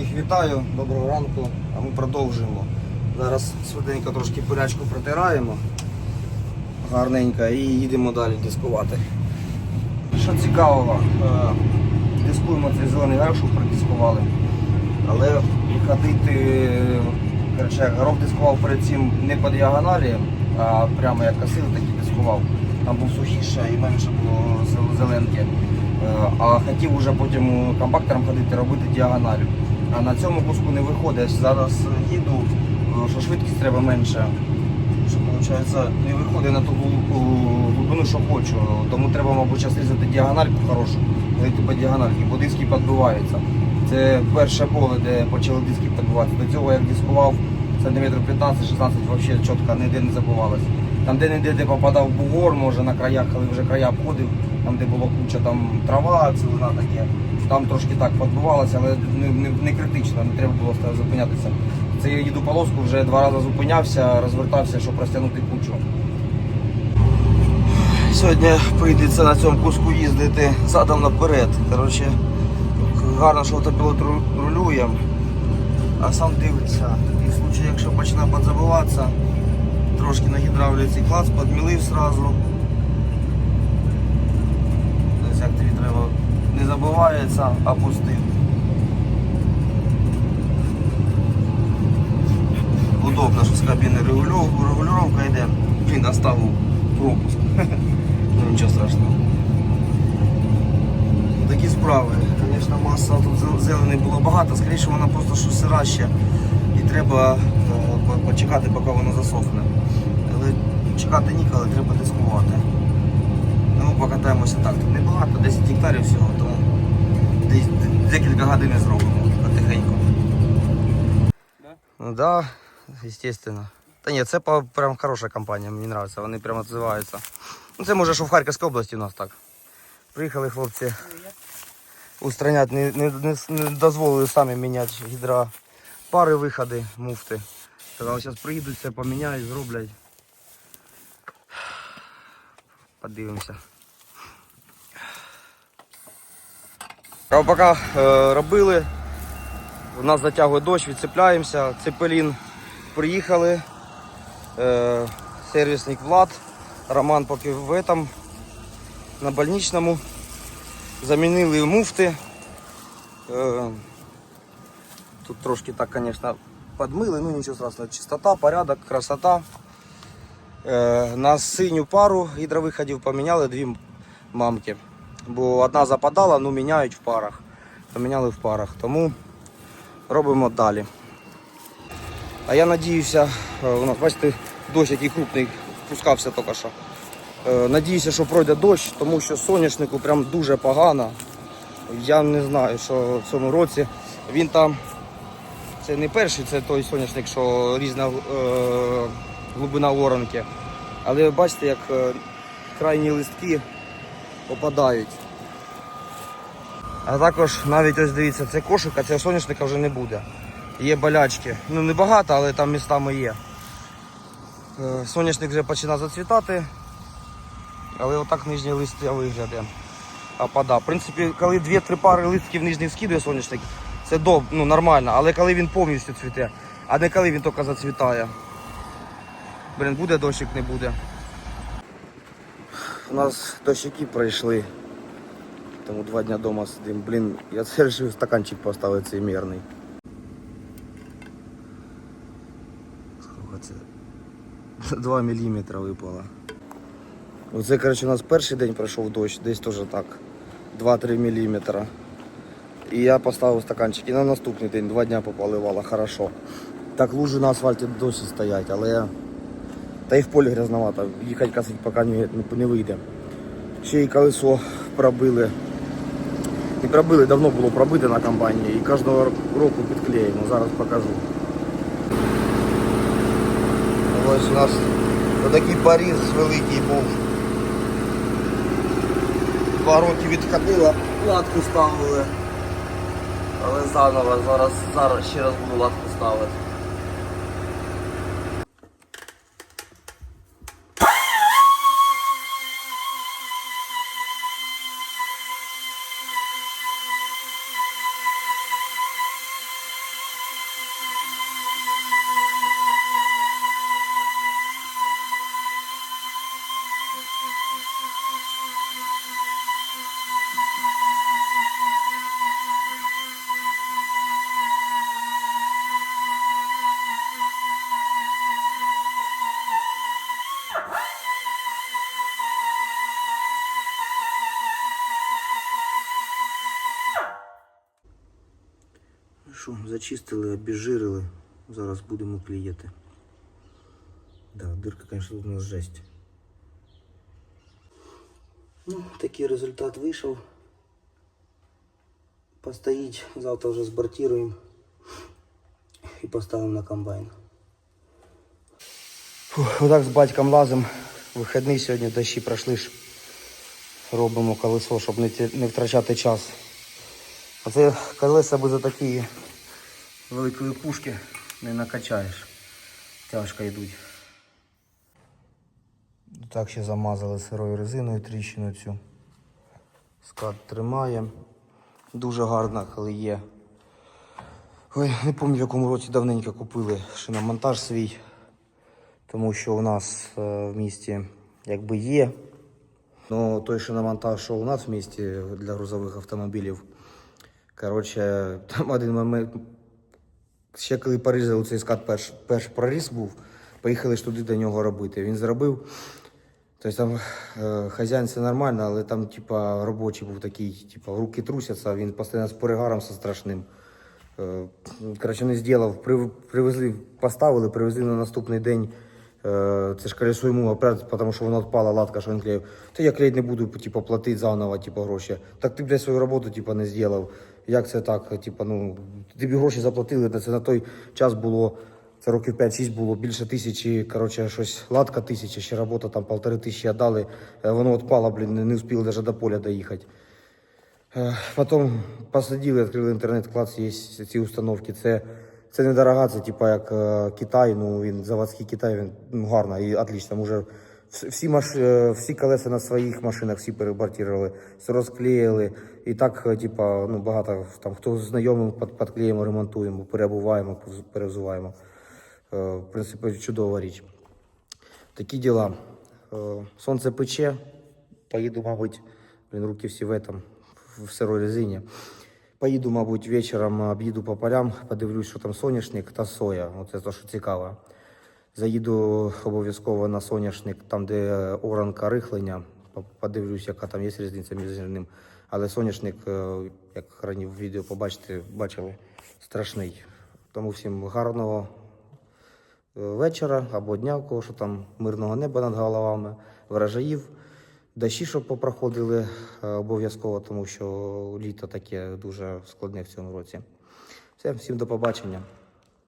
Всіх вітаю, доброго ранку, а ми продовжуємо. Зараз швиденько трошки пилячку протираємо гарненько і їдемо далі дискувати. Що цікавого, е, дискуємо цей зелений горох, що продискували. Але ходити, коротше, горох дискував перед цим не по діагоналі, а прямо як косили, так і дискував. Там був сухіше і менше було зеленки. Е, А хотів уже потім компактором ходити, робити діагоналю. А на цьому куску не виходить. Зараз їду, е, що швидкість треба менше. Що виходить, не виходить на ту глибину, що хочу. Тому треба, мабуть, зараз різати діагональку хорошу, по діагональці, бо диски підбиваються. Це перше поле, де почали диски підбиватися. До цього як дискував сантиметрів 15-16, взагалі чітко ніде не забувалось. Там де не де попадав бугор, може на краях, коли вже края обходив, там де була куча там трава, цілина таке. Там трошки так підбивалося, але не, не, не критично, не треба було зупинятися. Це я їду полоску, вже два рази зупинявся, розвертався, щоб розтягнути кучу. Сьогодні прийдеться на цьому куску їздити задом наперед. Коротше, гарно, що автопілот рулює, а сам дивиться. І в случаї, якщо почне підзабиватися, трошки на гідравліці клац, підмілив сразу. Тобто як тобі треба не забувається, а пустив. Удобно, що з кабіни регулювання йде. Блін, оставив пропуск. Ну нічого страшного. Такі справи. Звісно, маса тут зе- зеленої було багато, скоріше вона просто що сира ще. І треба е, почекати, поки воно засохне. Але чекати ніколи, треба дискувати. Ну, покатаємося так. Тут небагато, 10 гектарів всього, десь декілька годин зробимо потихеньку. Ну да, естественно. Та ні, це прям хороша компанія, мені подобається, вони прям відзиваються. Ну це може, що в Харківській області у нас так. Приїхали хлопці устранять, не, не, не, не дозволили самі міняти гідропари, виходи, муфти. Сказали, зараз приїдуть, все поміняють, зроблять. Подивимося. Поки е, робили, у нас затягує дощ, відцепляємося. Цепелін приїхали. Е, сервісник Влад. Роман поки в этом, на больничному. Замінили муфти. Е, тут трошки так, звісно, подмили, ну нічого страшного. Чистота, порядок, красота. На синю пару гідровиходів поміняли дві мамки. Бо одна западала, ну міняють в парах. Поміняли в парах. Тому робимо далі. А я надіюся, е, у нас, бачите, дощ який крупний пускався тільки що. Е, Надіюся, що пройде дощ, тому що соняшнику прям дуже погано. Я не знаю, що в цьому році він там. Це не перший, це той соняшник, що різна е, глибина воронки. Але бачите, як е, крайні листки опадають. А також навіть ось дивіться, це кошик, а цього соняшника вже не буде. Є болячки. Ну не багато, але там містами є. Е, Соняшник вже починає зацвітати, але отак нижнє листя виглядає. Опада. В принципі, коли 2-3 пари листків нижніх скидує соняшник, це доб, ну, нормально, але коли він повністю цвіте, а не коли він тільки зацвітає. Блін, буде дощик, не буде. У нас дощики пройшли. Тому два дня вдома сидимо. Блін, я це вирішив стаканчик поставити цей мірний. Сколько це? 2 мм випало. Оце, коротше, у нас перший день пройшов дощ, десь теж так. 2-3 мм. І я поставив стаканчик. І на наступний день, два дня пополивало, хорошо. Так лужи на асфальті досі стоять, але та і в полі грязновато. Їхати косить поки не, не вийде. Ще й колесо пробили. Не пробили, давно було пробите на комбайні і кожного року підклеїмо. Зараз покажу. Ось у нас такий поріз великий був. Два роки відходила, латку ставили. Але заново, зараз, зараз ще раз буду латку ставити. Що, зачистили, обезжирили. Зараз будемо клеїти. Да, дирка, тут у нас жесть. Ну, такий результат вийшов. Постоїть, завтра вже збортируємо і поставимо на комбайн. Фух, отак з батьком лазимо. Вихідний сьогодні дощі пройшли ж. Робимо колесо, щоб не, втрачати час. А це колеса без такі великої пушки не накачаєш. Тяжко йдуть. Так ще замазали сирою резиною тріщину цю. Скат тримає. Дуже гарно, коли є. Ой, не пам'ятаю, в якому році давненько купили шиномонтаж свій. Тому що у нас е, в місті якби є. Ну, той шиномонтаж, що у нас в місті для грузових автомобілів. Коротше, там один момент. Ще коли порізали цей скат перш, перш проріз був, поїхали ж туди до нього робити. Він зробив. Тобто там е, хазяїн все нормально, але там, типа, робочий був такий, типа, руки трусяться, він постійно з перегаром со страшним. Е, коротше, не зробив. Привезли, поставили, привезли на наступний день. Е, це ж колесо йому опять, тому що воно відпала латка, що він клеїв. Та я клеїть не буду, типу, платити заново, типу, гроші. Так ти, блядь, свою роботу, типу, не зробив. Як це так? Типу, ну, тобі гроші заплатили, це на той час було, це років 5-6 було, більше тисячі, коротше, щось, латка тисяча, ще робота там полтори тисячі дали. Воно відпало, блін, не, не встиг навіть до поля доїхати. Е, Потім посадили, відкрили інтернет, клас є ці установки. Це, це недорога, це типа як е, Китай, ну він заводський Китай, він ну, гарно і отлично. Вс- всі, маш, е, всі колеса на своїх машинах всі перебортували, розклеїли. І так, е, типа, ну багато там хто знайомим підклеїмо, ремонтуємо, переобуваємо, перевзуваємо. Е, В принципі, чудова річ. Такі діла. Сонце пече, поїду, мабуть, блін, руки всі в этом, в сирой резині. Поїду, мабуть, вечором об'їду по полям, подивлюсь, що там соняшник та соя. Оце те, що цікаво. Заїду обов'язково на соняшник, там, де оранка рихлення. Подивлюсь, яка там є різниця між ним. Але соняшник, е, як раніше в відео побачите, бачили, страшний. Тому всім гарного е, вечора або дня, у кого що там мирного неба над головами, врожаїв. Дощі, щоб попроходили е, обов'язково, тому що літо таке дуже складне в цьому році. Все, всім до побачення.